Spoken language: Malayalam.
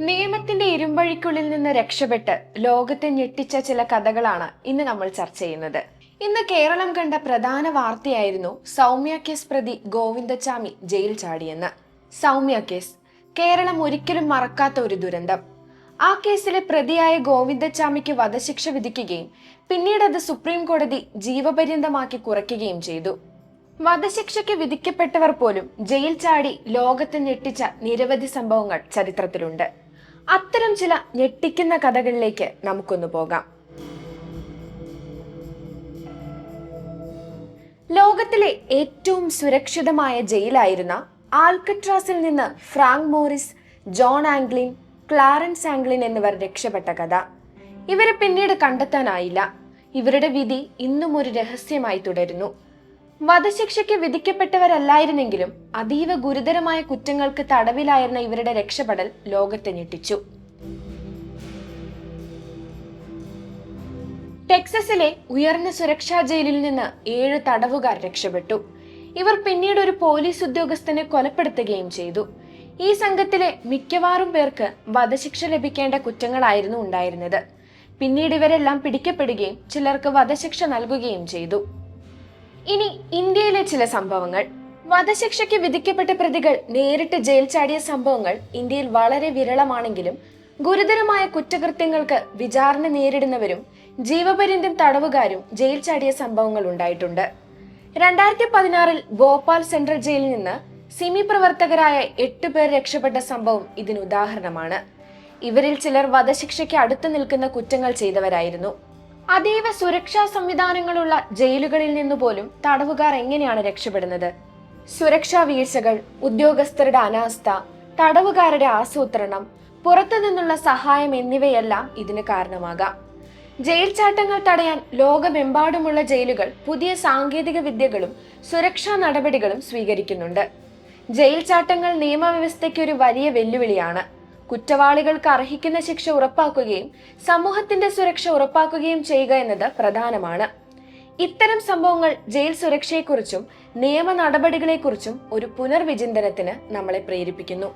നിയമത്തിന്റെ ഇരുമ്പഴിക്കുള്ളിൽ നിന്ന് രക്ഷപ്പെട്ട് ലോകത്തെ ഞെട്ടിച്ച ചില കഥകളാണ് ഇന്ന് നമ്മൾ ചർച്ച ചെയ്യുന്നത്. ഇന്ന് കേരളം കണ്ട പ്രധാന വാർത്തയായിരുന്നു സൗമ്യ കേസ് പ്രതി ഗോവിന്ദച്ചാമി ജയിൽ ചാടിയെന്ന്. സൗമ്യ കേസ് കേരളം ഒരിക്കലും മറക്കാത്ത ഒരു ദുരന്തം. ആ കേസിലെ പ്രതിയായ ഗോവിന്ദച്ചാമിക്ക് വധശിക്ഷ വിധിക്കുകയും പിന്നീട് അത് സുപ്രീം കോടതി ജീവപര്യന്തമാക്കി കുറയ്ക്കുകയും ചെയ്തു. വധശിക്ഷയ്ക്ക് വിധിക്കപ്പെട്ടവർ പോലും ജയിൽ ചാടി ലോകത്തെ ഞെട്ടിച്ച നിരവധി സംഭവങ്ങൾ ചരിത്രത്തിലുണ്ട്. അത്തരം ചില ഞെട്ടിക്കുന്ന കഥകളിലേക്ക് നമുക്കൊന്ന് പോകാം. ലോകത്തിലെ ഏറ്റവും സുരക്ഷിതമായ ജയിലായിരുന്ന ആൽക്കട്രാസിൽ നിന്ന് Frank Morris John Anglin Clarence Anglin എന്നിവർ രക്ഷപ്പെട്ട കഥ. ഇവരെ പിന്നീട് കണ്ടെത്താനായില്ല. ഇവരുടെ വിധി ഇന്നും ഒരു രഹസ്യമായി തുടരുന്നു. വധശിക്ഷയ്ക്ക് വിധിക്കപ്പെട്ടവരല്ലായിരുന്നെങ്കിലും അതീവ ഗുരുതരമായ കുറ്റങ്ങൾക്ക് തടവിലായിരുന്ന ഇവരുടെ രക്ഷപ്പെടൽ ലോകത്തെ ഞെട്ടിച്ചു. ടെക്സസിലെ ഉയർന്ന സുരക്ഷാ ജയിലിൽ നിന്ന് ഏഴ് തടവുകാർ രക്ഷപ്പെട്ടു. ഇവർ പിന്നീട് ഒരു പോലീസ് ഉദ്യോഗസ്ഥനെ കൊലപ്പെടുത്തുകയും ചെയ്തു. ഈ സംഘത്തിലെ മിക്കവാറും പേർക്ക് വധശിക്ഷ ലഭിക്കേണ്ട കുറ്റങ്ങളായിരുന്നു ഉണ്ടായിരുന്നത്. പിന്നീട് ഇവരെല്ലാം പിടിക്കപ്പെടുകയും ചിലർക്ക് വധശിക്ഷ നൽകുകയും ചെയ്തു. ഇനി ഇന്ത്യയിലെ ചില സംഭവങ്ങൾ. വധശിക്ഷയ്ക്ക് വിധിക്കപ്പെട്ട പ്രതികൾ നേരിട്ട് ജയിൽ ചാടിയ സംഭവങ്ങൾ ഇന്ത്യയിൽ വളരെ വിരളമാണെങ്കിലും ഗുരുതരമായ കുറ്റകൃത്യങ്ങൾക്ക് വിചാരണ നേരിടുന്നവരും ജീവപര്യന്തം തടവുകാരും ജയിൽ ചാടിയ സംഭവങ്ങൾ ഉണ്ടായിട്ടുണ്ട്. രണ്ടായിരത്തി പതിനാറിൽ ഭോപ്പാൽ സെൻട്രൽ ജയിലിൽ നിന്ന് സിമി പ്രവർത്തകരായ എട്ട് പേർ രക്ഷപ്പെട്ട സംഭവം ഇതിന് ഉദാഹരണമാണ്. ഇവരിൽ ചിലർ വധശിക്ഷയ്ക്ക് അടുത്ത് നിൽക്കുന്ന കുറ്റങ്ങൾ ചെയ്തവരായിരുന്നു. അതീവ സുരക്ഷാ സംവിധാനങ്ങളുള്ള ജയിലുകളിൽ നിന്നുപോലും തടവുകാർ എങ്ങനെയാണ് രക്ഷപ്പെടുന്നത്? സുരക്ഷാ വീഴ്ചകൾ ഉദ്യോഗസ്ഥരുടെ അനാസ്ഥ തടവുകാരുടെ ആസൂത്രണം പുറത്തു നിന്നുള്ള സഹായം എന്നിവയെല്ലാം ഇതിന് കാരണമാകാം. ജയിൽ ചാട്ടങ്ങൾ തടയാൻ ലോകമെമ്പാടുമുള്ള ജയിലുകൾ പുതിയ സാങ്കേതിക വിദ്യകളും സുരക്ഷാ നടപടികളും സ്വീകരിക്കുന്നുണ്ട്. ജയിൽ ചാട്ടങ്ങൾ നിയമവ്യവസ്ഥയ്ക്ക് ഒരു വലിയ വെല്ലുവിളിയാണ്. കുറ്റവാളികൾക്ക് അർഹിക്കുന്ന ശിക്ഷ ഉറപ്പാക്കുകയും സമൂഹത്തിന്റെ സുരക്ഷ ഉറപ്പാക്കുകയും ചെയ്യുക എന്നത് പ്രധാനമാണ്. ഇത്തരം സംഭവങ്ങൾ ജയിൽ സുരക്ഷയെക്കുറിച്ചും നിയമ നടപടികളെക്കുറിച്ചും ഒരു പുനർവിചിന്തനത്തിന് നമ്മളെ പ്രേരിപ്പിക്കുന്നു.